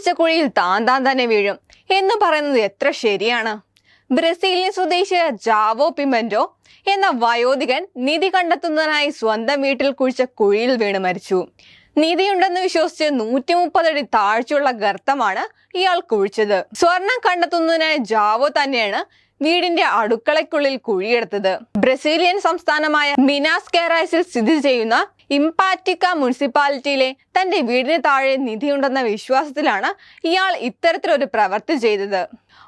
കുഴിച്ച കുഴിയിൽ താൻ താൻ തന്നെ വീഴും. എന്ന് പറയുന്നത് എത്ര ശരിയാണ്? ബ്രസീലിയൻ സ്വദേശിയായ ജാവോ പിമെന്റോ എന്ന വയോധികൻ നിധി കണ്ടെത്തുന്നതിനായി സ്വന്തം വീട്ടിൽ കുഴിച്ച കുഴിയിൽ വീണ് മരിച്ചു. നിധിയുണ്ടെന്ന് വിശ്വസിച്ച് നൂറ്റി മുപ്പതടി താഴ്ചയുള്ള ഗർത്തമാണ് ഇയാൾ കുഴിച്ചത്. സ്വർണം കണ്ടെത്തുന്നതിനായി ജാവോ തന്നെയാണ് വീടിന്റെ അടുക്കളയ്ക്കുള്ളിൽ കുഴിയെടുത്തത്. ബ്രസീലിയൻ സംസ്ഥാനമായ മിനാസ് കേറാസിൽ സ്ഥിതി ചെയ്യുന്ന ഇംപാറ്റിക്ക മുനിസിപ്പാലിറ്റിയിലെ തന്റെ വീടിന് താഴെ നിധിയുണ്ടെന്ന വിശ്വാസത്തിലാണ് ഇയാൾ ഇത്തരത്തിലൊരു പ്രവൃത്തി ചെയ്തത്.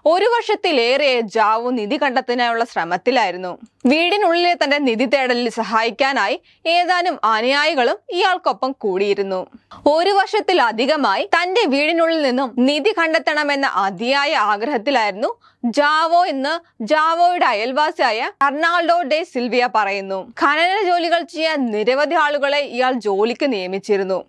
ഒരു വർഷത്തിലേറെ ജാവു നിധി കണ്ടെത്താനുള്ള ശ്രമത്തിലായിരുന്നു. വീടിനുള്ളിലെ തന്റെ നിധി തേടലിൽ സഹായിക്കാനായി ഏതാനും അനുയായികളും ഇയാൾക്കൊപ്പം കൂടിയിരുന്നു. ഒരു വർഷത്തിലധികമായി തന്റെ വീടിനുള്ളിൽ നിന്നും നിധി കണ്ടെത്തണമെന്ന അതിയായ ആഗ്രഹത്തിലായിരുന്നു ജാവോ എന്ന് ജാവോയുടെ അയൽവാസിയായ അർണാൾഡോ ഡെ സിൽവിയ പറയുന്നു. ഖനന ജോലികൾ ചെയ്യാൻ നിരവധി ആളുകളെ ഇയാൾ ജോലിക്ക് നിയമിച്ചിരുന്നു.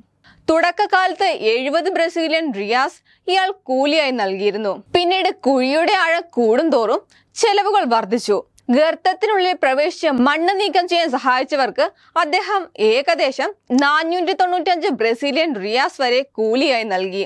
തുടക്കകാലത്ത് എഴുപത് ബ്രസീലിയൻ റിയാസ് ഇയാൾ കൂലിയായി നൽകിയിരുന്നു. പിന്നീട് കുഴിയുടെ ആഴം കൂടുന്തോറും ചെലവുകൾ വർദ്ധിച്ചു. ഗർത്തത്തിനുള്ളിൽ പ്രവേശിച്ച് മണ്ണ് നീക്കം ചെയ്യാൻ സഹായിച്ചവർക്ക് അദ്ദേഹം ഏകദേശം നാനൂറ്റി തൊണ്ണൂറ്റഞ്ച് ബ്രസീലിയൻ റിയാസ് വരെ കൂലിയായി നൽകി.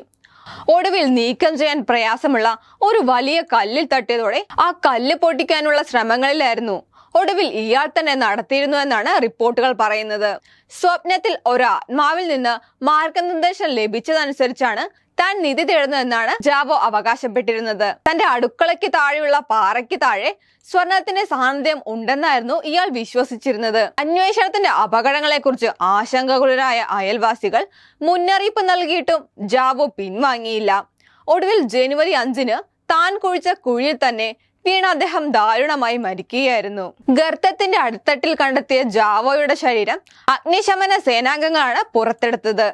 ഒടുവിൽ നീക്കം ചെയ്യാൻ പ്രയാസമുള്ള ഒരു വലിയ കല്ലിൽ തട്ടിയതോടെ ആ കല്ല് പൊട്ടിക്കാനുള്ള ശ്രമങ്ങളിലായിരുന്നു. ഒടുവിൽ ഇയാൾ തന്നെ നടത്തിയിരുന്നു എന്നാണ് റിപ്പോർട്ടുകൾ പറയുന്നത്. സ്വപ്നത്തിൽ ഒരാത്മാവിൽ നിന്ന് മാർഗനിർദ്ദേശം ലഭിച്ചതനുസരിച്ചാണ് താൻ നിധി തേടുന്നതെന്നാണ് ജാവോ അവകാശപ്പെട്ടിരുന്നത്. തന്റെ അടുക്കളയ്ക്ക് താഴെയുള്ള പാറയ്ക്ക് താഴെ സ്വർണത്തിന്റെ സാന്നിധ്യം ഉണ്ടെന്നായിരുന്നു ഇയാൾ വിശ്വസിച്ചിരുന്നത്. അന്വേഷണത്തിന്റെ അപകടങ്ങളെക്കുറിച്ച് ആശങ്കകുലരായ അയൽവാസികൾ മുന്നറിയിപ്പ് നൽകിയിട്ടും ജാവോ പിൻവാങ്ങിയില്ല. ഒടുവിൽ ജനുവരി അഞ്ചിന് താൻ കുഴിച്ച കുഴിയിൽ തന്നെ വീണ അദ്ദേഹം ദാരുണമായി മരിക്കുകയായിരുന്നു. ഗർത്തത്തിന്റെ അടിത്തട്ടിൽ കണ്ടെത്തിയ ജാവോയുടെ ശരീരം അഗ്നിശമന സേനാംഗങ്ങളാണ് പുറത്തെടുത്തത്.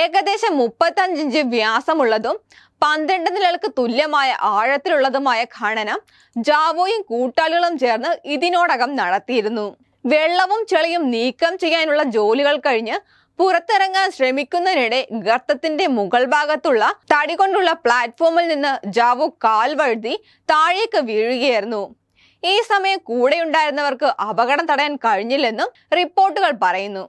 ഏകദേശം മുപ്പത്തഞ്ച് ഇഞ്ച് വ്യാസമുള്ളതും പന്ത്രണ്ട് നിലകൾക്ക് തുല്യമായ ആഴത്തിലുള്ളതുമായ ഖനനം ജാവോയും കൂട്ടാളികളും ചേർന്ന് ഇതിനോടകം നടത്തിയിരുന്നു. വെള്ളവും ചെളിയും നീക്കം ചെയ്യാനുള്ള ജോലികൾ കഴിഞ്ഞ് പുറത്തിറങ്ങാൻ ശ്രമിക്കുന്നതിനിടെ ഗർത്തത്തിന്റെ മുകൾ ഭാഗത്തുള്ള തടി കൊണ്ടുള്ള പ്ലാറ്റ്ഫോമിൽ നിന്ന് ജാവു കാൽ വഴുതി താഴേക്ക് വീഴുകയായിരുന്നു. ഈ സമയം കൂടെയുണ്ടായിരുന്നവർക്ക് അപകടം തടയാൻ കഴിഞ്ഞില്ലെന്നും റിപ്പോർട്ടുകൾ പറയുന്നു.